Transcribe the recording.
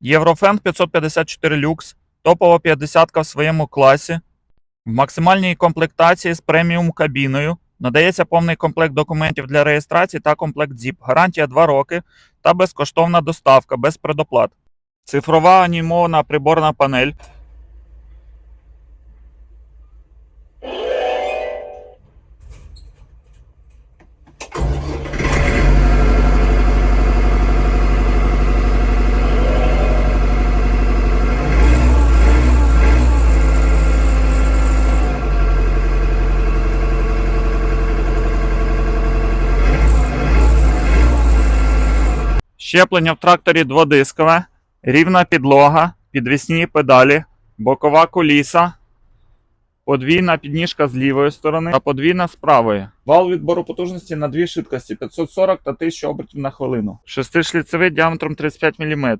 Єврофен 554 люкс, топова 50 в своєму класі. В максимальній комплектації з преміум кабіною. Надається повний комплект документів для реєстрації та комплект ZIP. Гарантія 2 роки та безкоштовна доставка без предоплат. Цифрова анімована приборна панель. Щеплення в тракторі дводискове, рівна підлога, підвісні педалі, бокова коліса, подвійна підніжка з лівої сторони та подвійна з правої. Вал відбору потужності на дві швидкості 540 та 1000 обертів на хвилину. Шестишліцевий діаметром 35 мм.